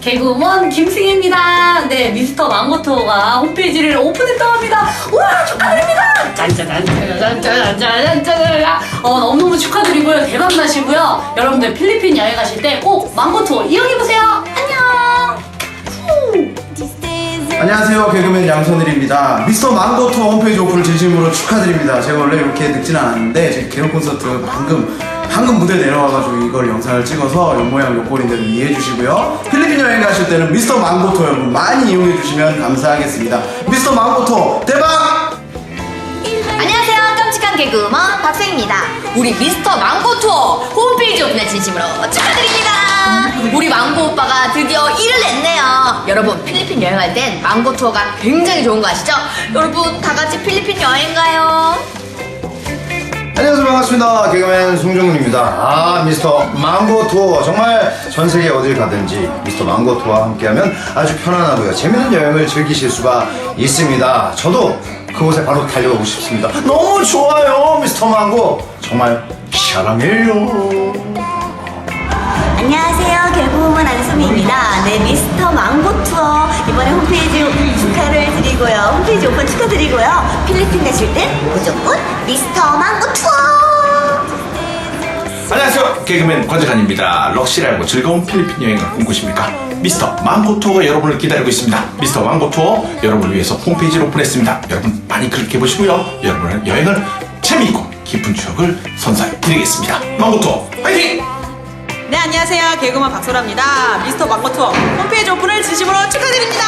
개그우먼 김승희입니다. 네, 미스터 망고토가 홈페이지를 오픈했다고 합니다. 우와, 축하드립니다! 짠짜잔짜잔짜잔짜잔. 어, 너무너무 축하드리고요. 대박 나시고요. 여러분들 필리핀 여행 가실 때 꼭 망고토 이용해보세요. 안녕하세요 개그맨 양선일입니다 미스터 망고 투어 홈페이지 오픈을 진심으로 축하드립니다 제가 원래 이렇게 늦진 않았는데 제 개그 콘서트 방금 방금 무대 내려와가지고 이걸 영상을 찍어서 옆모양 옆꼴인데 좀 이해해 주시고요 필리핀 여행 가실 때는 미스터 망고 투어 여러분 많이 이용해 주시면 감사하겠습니다 미스터 망고 투어 대박! 안녕하세요. 깜찍한 개그우먼 박세입니다. 우리 미스터 망고 투어 홈페이지 오픈에 진심으로 축하드립니다. 우리 망고 오빠가 드디어 일을 냈네 요. 여러분 필리핀 여행할 땐 망고 투어가 굉장히 좋은 거 아시죠? 여러분 다 같이 필리핀 여행 가요. 안녕하세요 반갑습니다 개그맨 송정훈입니다 아 미스터 망고 투어 정말 전 세계 어딜 가든지 미스터 망고 투어와 함께하면 아주 편안하고요 재밌는 여행을 즐기실 수가 있습니다 저도 그곳에 바로 달려가고 싶습니다 너무 좋아요 미스터 망고 정말 사랑해요 안녕하세요. 개그우먼 안수미입니다. 네, 미스터 홈페이지 오픈 축하드리고요. 필리핀 가실 땐 무조건 미스터 망고 투어. 안녕하세요. 개그맨 권재관입니다. 럭시라고 즐거운 필리핀 여행을 꿈꾸십니까? 미스터 망고 투어가 여러분을 기다리고 있습니다. 미스터 망고 투어 여러분을 위해서 홈페이지를 오픈했습니다. 여러분 많이 클릭해 보시고요. 여러분의 여행을 재미있고 깊은 추억을 선사해 드리겠습니다. 망고 투어 파이팅! 네 안녕하세요 개그우먼 박소라입니다 미스터 망고 투어 홈페이지 오픈을 진심으로 축하드립니다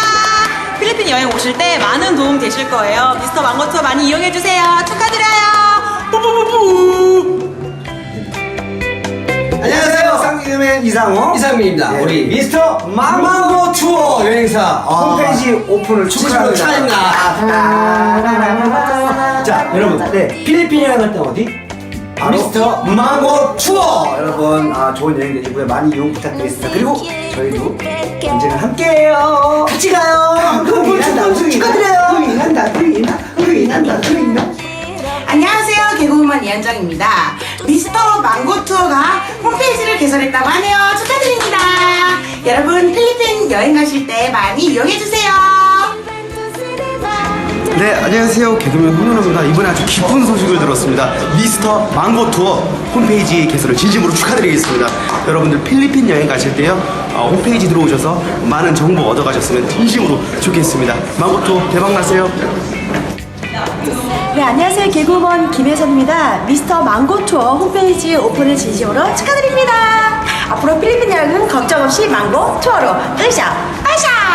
필리핀 여행 오실 때 많은 도움 되실 거예요 미스터 망고 투어 많이 이용해 주세요 축하드려요 뿌뿌뿌뿌 안녕하세요. 쌍개그맨 이상호. 이상민입니다. 우리 미스터 망고 투어 여행사 홈페이지 오픈을 축하합니다. 축하합니다. 자, 여러분. 네. 필리핀 여행할 때 어디? 미스터 망고 투어 여러분 아, 좋은 여행 되시고요. 많이 이용 부탁드리겠습니다. 그리고 저희도 언제나 함께해요. 같이 가요! 흥이 난다. 흥이 축하드려요. 흥이 난다. 흥이 나 안녕하세요. 개그우먼 이현정입니다. 미스터 망고 투어가 홈페이지를 개설했다고 하네요. 축하드립니다. 여러분 필리핀 여행 가실 때 많이 이용해주세요. 네 안녕하세요 개그맨 홍윤호입니다 이번에 아주 기쁜 소식을 들었습니다 미스터 망고 투어 홈페이지 개설을 진심으로 축하드리겠습니다 여러분들 필리핀 여행 가실 때요 어, 홈페이지 들어오셔서 많은 정보 얻어가셨으면 진심으로 좋겠습니다 망고 투어 대박 나세요 네, 안녕하세요. 개그우먼 김혜선입니다. 미스터 망고 투어 홈페이지 오픈을 진심으로 축하드립니다. 앞으로 필리핀 여행은 걱정 없이 망고 투어로 으쌰, 빠샤!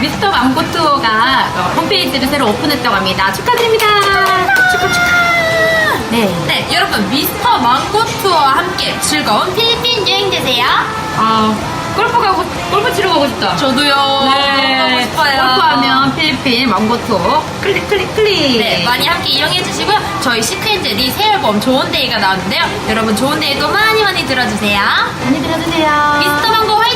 미스터 망고 투어가 어, 홈페이지를 새로 오픈했다고 합니다. 축하드립니다. 축하 축하. 네. 네, 여러분 미스터 망고 투어와 함께 즐거운 필리핀 여행 되세요. 아, 골프 가고 골프 치러 가고 싶다. 저도요. 네. 가고 싶어요. 골프하면 필리핀 망고 투어. 클릭 클릭 클릭. 네, 많이 함께 이용해 주시고요. 저희 시크엔젤이 새 앨범 좋은 데이가 나왔는데요. 여러분 좋은 데이도 많이 많이 들어주세요. 많이 들어주세요. 미스터 망고 화이팅!